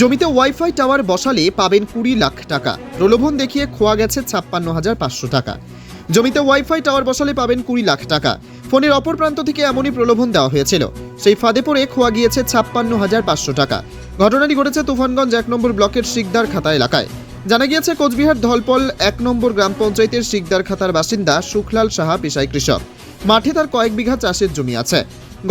জমিতে wifi tower বসালে পাবেন কুড়ি লাখ টাকা। প্রলোভন দেখিয়ে খোয়া গেছে ছাপ্পান্ন হাজার পাঁচশো টাকা। জমিতে ওয়াইফাই টাওয়ার বসালে পাবেন কুড়ি লাখ টাকা। ফোনের অপর প্রান্ত থেকে এমনই প্রলোভন দেওয়া হয়েছিল। সেই ফাঁদে পড়ে খোয়া গিয়েছে ছাপ্পান্ন হাজার পাঁচশো টাকা। ঘটনাটি ঘটেছে তুফানগঞ্জ এক নম্বর ব্লকের শিকদার খাতা এলাকায়। জানা গিয়েছে, কোচবিহার ধলপল এক নম্বর গ্রাম পঞ্চায়েতের শিকদার খাতার বাসিন্দা সুখলাল সাহা পেশায় কৃষক। মাঠে তার কয়েক বিঘা চাষের জমি আছে।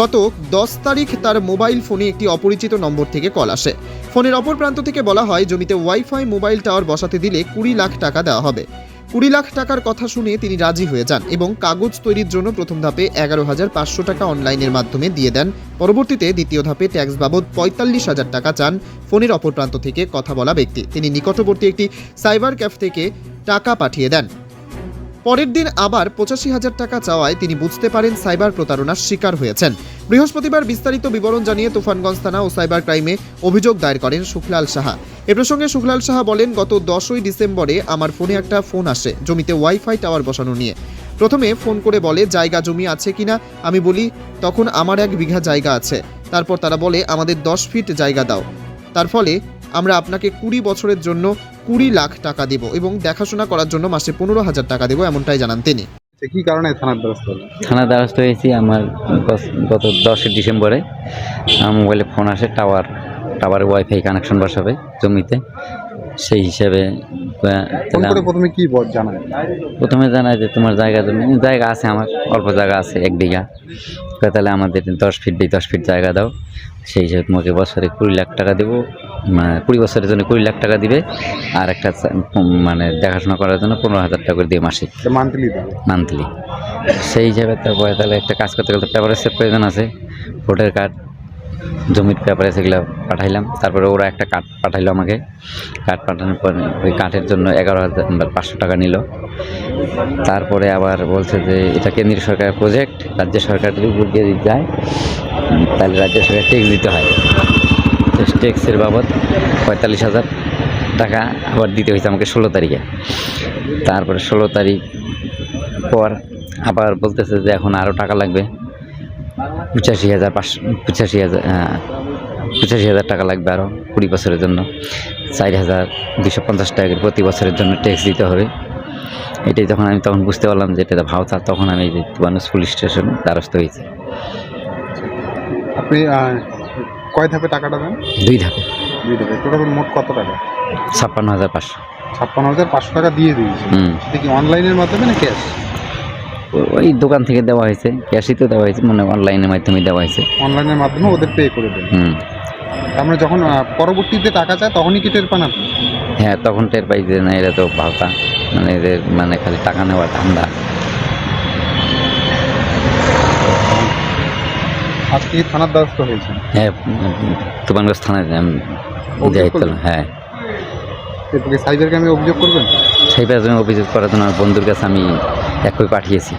গত দশ তারিখ তার মোবাইল ফোনে একটি অপরিচিত নম্বর থেকে কল আসে। ফোনের অপর প্রান্ত থেকে বলা হয়, জমিতে ওয়াইফাই, মোবাইল টাওয়ার বসাতে দিলে কুড়ি লাখ টাকা দেওয়া হবে। কুড়ি লাখ টাকার কথা শুনে তিনি রাজি হয়ে যান এবং কাগজ তৈরির জন্য প্রথম ধাপে এগারো হাজার পাঁচশো টাকা অনলাইনের মাধ্যমে দিয়ে দেন। পরবর্তীতে দ্বিতীয় ধাপে ট্যাক্স বাবদ পঁয়তাল্লিশ হাজার টাকা চান ফোনের অপর প্রান্ত থেকে কথা বলা ব্যক্তি। তিনি নিকটবর্তী একটি সাইবার ক্যাফ থেকে টাকা পাঠিয়ে দেন। পরের দিন আবার পঁচাশি হাজার টাকা চাওয়ায় তিনি বুঝতে পারেন সাইবার প্রতারণার শিকার হয়েছেন। বৃহস্পতিবার বিস্তারিত বিবরণ জানিয়ে তুফানগঞ্জ থানা ও সাইবার ক্রাইমে অভিযোগ দায়ের করেন সুখলাল সাহা। এ প্রসঙ্গে সুখলাল সাহা বলেন, গত দশই ডিসেম্বরে আমার ফোনে একটা ফোন আসে, জমিতে ওয়াইফাই টাওয়ার বসানো নিয়ে। প্রথমে ফোন করে বলে, জায়গা জমি আছে কিনা? আমি বলি, তখন আমার এক বিঘা জায়গা আছে। তারপর তারা বলে, আমাদের দশ ফিট জায়গা দাও। তার ফলে আমরা আপনাকে কুড়ি বছরের জন্য কুড়ি লাখ টাকা দেব এবং দেখাশোনা করার জন্য মাসে পনেরো হাজার টাকা দেবো এমনটাই জানান তিনি। সে কি কারণে থানার দ্বারস্থ হলেন? থানার দ্বারস্থ হয়েছি আমার গত- গত দশই ডিসেম্বরে। আমার মোবাইলে ফোন আসে টাওয়ার টাওয়ারে ওয়াইফাই কানেকশন বসাবে জমিতে। সেই হিসাবে প্রথমে কি বল জানায়? প্রথমে জানায় যে তোমার জায়গা জায়গা আছে আমার অল্প জায়গা আছে এক বিঘা। তাহলে আমাদের দশ ফিট দিয়ে দশ ফিট জায়গা দাও। সেই হিসাবে তোমাকে বছরে কুড়ি লাখ টাকা দেবো মানে কুড়ি বছরের জন্য কুড়ি লাখ টাকা দিবে। আর একটা মানে দেখাশোনা করার জন্য পনেরো হাজার টাকা করে দিয়ে মাসিক। মান্থলি মান্থলি সেই হিসাবে তারপরে তাহলে একটা কাজ করতে গেলে পেপারেসের প্রয়োজন আছে ভোটার কার্ড জমির পেপারে সেগুলো পাঠাইলাম। তারপরে ওরা একটা কাঠ পাঠাইলো আমাকে। কাঠ পাঠানোর পরে ওই কাঠের জন্য এগারো হাজার পাঁচশো টাকা নিল। তারপরে আবার বলছে যে, এটা কেন্দ্রীয় সরকারের প্রজেক্ট রাজ্য সরকারের উপর দিয়ে যায়, তাহলে রাজ্য সরকার ট্যাক্স দিতে হয়। তো ট্যাক্সের বাবদ পঁয়তাল্লিশ হাজার টাকা আবার দিতে হয়েছে আমাকে ষোলো তারিখে। তারপরে ষোলো তারিখ পর আবার বলতেছে যে, এখন আরও টাকা লাগবে। পঁচাশি হাজার পাঁচশো পঁচাশি হাজার পঁচাশি হাজার টাকা লাগবে আরও কুড়ি বছরের জন্য। চার হাজার দুশো পঞ্চাশ টাকা প্রতি বছরের জন্য ট্যাক্স দিতে হবে। এটাই যখন আমি তখন বুঝতে পারলাম যে এটা ভাওতা তখন আমি মানুষ পুলিশ স্টেশন দ্বারস্থ হয়েছি। আপনি কয় ধাপে টাকাটা দেন? দুই ধাপে। দুই ধাপে। টোটাল মোট কত টাকা? ছাপ্পান্ন হাজার পাঁচশো। ছাপ্পান্ন হাজার পাঁচশো টাকা দিয়ে দিয়েছে। হুম। সেটা কি অনলাইনের মাধ্যমে না ক্যাশ ওই দোকান থেকে দেওয়া হয়েছে ক্যাশই তো দেওয়া হয়েছে মানে অনলাইনের মাধ্যমে দেওয়া হয়েছে। অনলাইনের মাধ্যমে ওদের পে করে দেন। হুম। আমরা যখন পরবর্তীতে টাকা চায় তখনই কি টের পান আপনি? হ্যাঁ তখন টের পাই যে না এরা তো ভাওতা মানে এদের মানে খালি টাকা নেওয়ার ধান্দা। আজকে থানার দ্বারস্থ হয়েছে হ্যাঁ তুফানগঞ্জ থানায় যাই হ্যাঁ। এরপর কি সাইবার ক্রাইমে অভিযোগ করবেন? সেই পেছনে অভিযোগ করার জন্য আমার বন্ধুর কাছে আমি এক কপি পাঠিয়েছি।